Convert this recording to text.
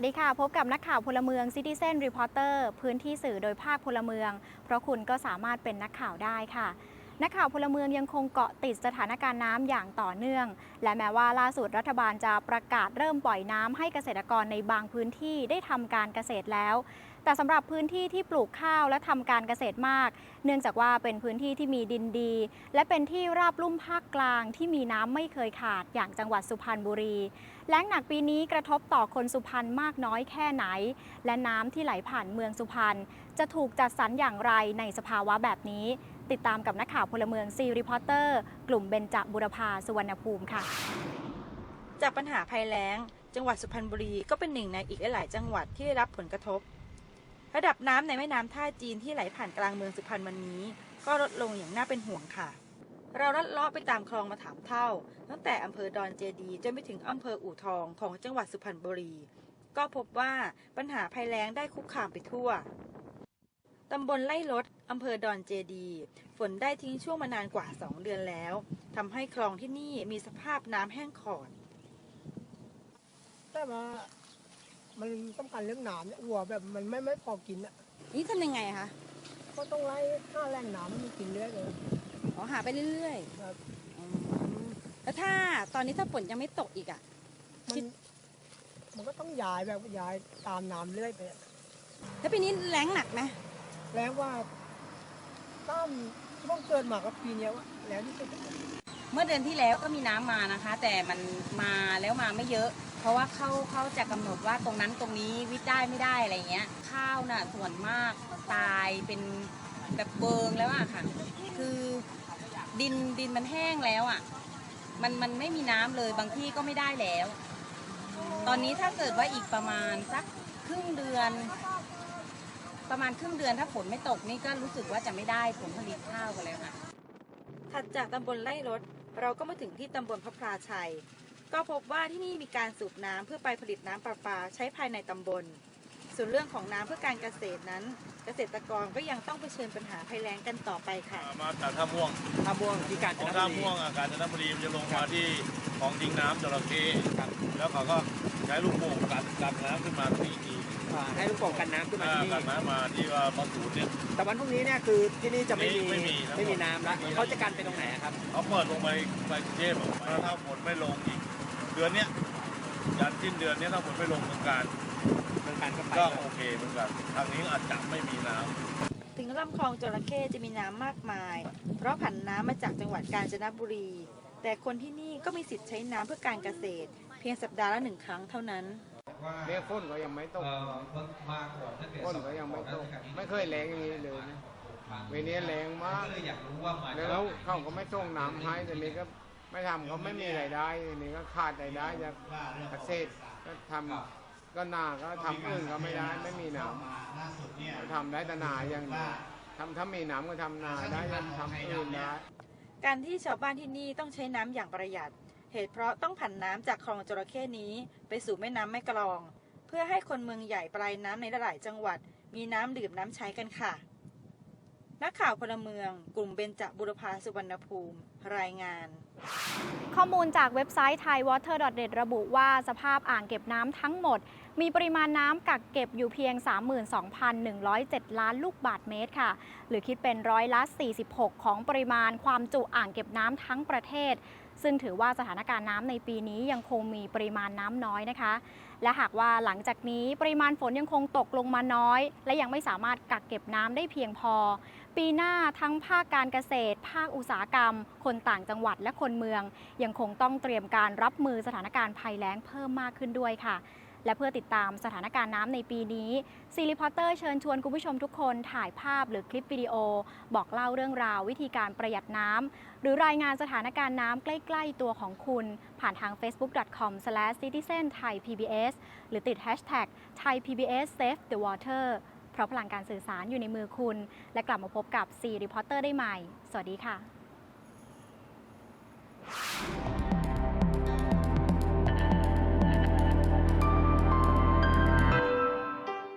วัสดีค่ะ พบกับนักข่าวพลเมือง Citizen Reporter พื้นที่สื่อโดยภาคพลเมือง เพราะคุณก็สามารถเป็นนักข่าวได้ค่ะ นักข่าวพลเมืองยังคงเกาะติดสถานการณ์น้ำอย่างต่อเนื่อง และแม้ว่าล่าสุดรัฐบาลจะประกาศเริ่มปล่อยน้ำให้เกษตรกรในบางพื้นที่ได้ทำการเกษตรแล้ว แต่สำหรับพื้นที่ที่ปลูกข้าวและทำการเกษตรมาก เนื่องจากว่าเป็นพื้นที่ที่มีดินดี และเป็นที่ราบลุ่มภาคกลางที่มีน้ำไม่เคยขาดอย่างจังหวัดสุพรรณบุรีแล้งหนักปีนี้กระทบต่อคนสุพรรณมากน้อยแค่ไหน และน้ำที่ไหลผ่านเมืองสุพรรณจะถูกจัดสรรอย่างไรในสภาวะแบบนี้ ติดตามกับนักข่าวพลเมืองซีรีพอร์เตอร์ กลุ่มเบญจบุรพาสุวรรณภูมิค่ะ จากปัญหาภัยแล้ง จังหวัดสุพรรณบุรีก็เป็นหนึ่งในอีกหลายจังหวัดที่ได้รับผลกระทบ ระดับน้ำในแม่น้ำท่าจีนที่ไหลผ่านกลางเมืองสุพรรณวันนี้ ก็ลดลงอย่างน่าเป็นห่วงค่ะ เราลัดเลาะไปตามคลองมาถามเท่า ตั้งแต่อำเภอดอนเจดีจนไปถึงอำเภออู่ทองของจังหวัดสุพรรณบุรี ก็พบว่าปัญหาภัยแล้งได้คุกคามไปทั่วตำบลไล่ลดอำเภอดอนเจดี ฝนได้ทิ้งช่วงมานานกว่า 2 เดือนแล้วทำให้คลองที่นี่มีสภาพน้ำแห้งขอดแต่ว่า มันต้องการเรื่องหนามเนี่ยวัวแบบมันไม่ไม่พอกินอะนี่ทำยังไงคะก็ต้องไล่ห้าแรงหนามมันกินเรื่อยเลยอ๋อหาไปเรื่อยครับๆอืมแล้วถ้าตอนนี้ถ้าฝนยังไม่ตกอีกอะ มัคินด มันก็ต้องย้ายแบบย้ายตามน้ำเรื่อยไปอะแล้วปีนี้แรงหนักไหมแล้วว่าต้มช่วงเกิดมาก็ปีเนี้ยว่าแล้วที่สุด เมื่อเดือนที่แล้วก็มีน้ำมานะคะ แต่มันมาแล้วมาไม่เยอะ เพราะว่าเขาเขาจะกำหนดว่าตรงนั้นตรงนี้วิทย์ได้ไม่ได้อะไรเงี้ย ข้าวน่ะส่วนมากตายเป็นแบบเบิงแล้วอะค่ะ คือดินดินมันแห้งแล้วอะมันมันไม่มีน้ำเลยบางที่ก็ไม่ได้แล้ว ตอนนี้ถ้าเกิดว่าอีกประมาณสักครึ่งเดือน ประมาณครึ่งเดือนถ้าฝนไม่ตกนี่ก็รู้สึกว่าจะไม่ได้ผลผลิตข้าวกันแล้วค่ะถัดจากตำบลไล่รถ เราก็มาถึงที่ตำบลพระพราชัย ก็พบว่าที่นี่มีการสูบน้ำเพื่อไปผลิตน้ำประปาใช้ภายในตำบล ส่วนเรื่องของน้ำเพื่อการเกษตรนั้น เกษตรกรก็ยังต้องเผชิญปัญหาภัยแล้งกันต่อไปค่ะ มาจากท่าม่วงท่าม่วงที่กาญจของนท่าบุรีม่วงอาการจนบุรีมันจะลงมาที่ ของทิ้งน้ำจระเข้แล้วเขาก็ใช้ลูกโป่งกันกันน้ำขึ้นมาที่นี่ อ่าให้ลูกโป่งกันน้ำขึ้นมาอ่าที่ กันนี่น้ำมาที่ว่าบางสูตรเนี่ย แต่วันพรุ่งนี้เนี่ยคือที่นี่จะไม่มีไม่มีครับ ไม่มีน้ำแล้วไม่มีเขาจะกันไปตรงไหนอะครับ เขาเปิดลงไปไปกรุงเทพออกมาถ้าฝนไม่ลงอีก เดือนเนี้ยยันสิ้นเดือนเนี้ยถ้าฝนไม่ลงเมืองการเมืองการก็ไปก็โอเคเหมือนกันทางนี้อาจจะไม่มีน้ำ ถึงลำคลองจระเข้จะมีน้ำมากมาย เพราะผันน้ำมาจากจังหวัดกาญจนบุรี แต่คนที่นี่ก็มีสิทธิ์ใช้น้ำเพื่อการเกษตร เพียงสัปดาห์ละหนึ่งครั้งเท่านั้นเนี่ยฝนก็ยังไม่ตกเอ่อมาก่อนตั้งแต่ฝนก็ยังไม่ตก ไม่เคยแรงอย่างนี้เลยนะปีนี้แรงมากก็เลยอยากรู้ว่ามาแล้วเขาก็ไม่ส่งน้ำให้แต่นี้ก็ไม่ทำเขาไม่มีรายได้ทีนี้ก็ขาดรายได้จากเกษตรก็ทำก็นาก็ทำอื่นก็ไม่ได้ไม่มีน้ำทำได้แต่นาอย่างเดียวทำถ้ามีน้ำก็ทำนาได้ยังทำอื่นได้ การที่ชาวบ้านที่นี่ต้องใช้น้ำอย่างประหยัด เหตุเพราะต้องผันน้ำจากคลองจระเข้นี้ไปสู่แม่น้ำแม่กลอง เพื่อให้คนเมืองใหญ่ปลายน้ำในหลายจังหวัด มีน้ำดื่มน้ำใช้กันค่ะ นักข่าวพลเมือง กลุ่มเบญจบุรพาสุวรรณภูมิ รายงาน ข้อมูลจากเว็บไซต์ thaiwater.net ระบุว่าสภาพอ่างเก็บน้ำทั้งหมด มีปริมาณน้ำกักเก็บอยู่เพียง 32,107 ล้านลูกบาทเมตรค่ะ หรือคิดเป็นร้อยละ 46 ของปริมาณความจุอ่างเก็บน้ำทั้งประเทศ ซึ่งถือว่าสถานการณ์น้ำในปีนี้ยังคงมีปริมาณน้ำน้อยนะคะ และหากว่าหลังจากนี้ปริมาณฝนยังคงตกลงมาน้อย และยังไม่สามารถกักเก็บน้ำได้เพียงพอ ปีหน้าทั้งภาคการเกษตร ภาคอุตสาหกรรม คนต่างจังหวัดและคนเมือง ยังคงต้องเตรียมการรับมือสถานการณ์ภัยแล้งเพิ่มมากขึ้นด้วยค่ะ และเพื่อติดตามสถานการณ์น้ำในปีนี้ซีรีพอร์เตอร์เชิญชวนคุณผู้ชมทุกคนถ่ายภาพหรือคลิปวิดีโอ บอกเล่าเรื่องราววิธีการประหยัดน้ำหรือรายงานสถานการณ์น้ำใกล้ๆตัวของคุณ ผ่านทาง facebook.com/citizen-thai-pbs หรือติด hashtag thaipbs-save-the-water เพราะพลังการสื่อสารอยู่ในมือคุณ และกลับมาพบกับซีรีพอร์เตอร์ได้ใหม่ สวัสดีค่ะ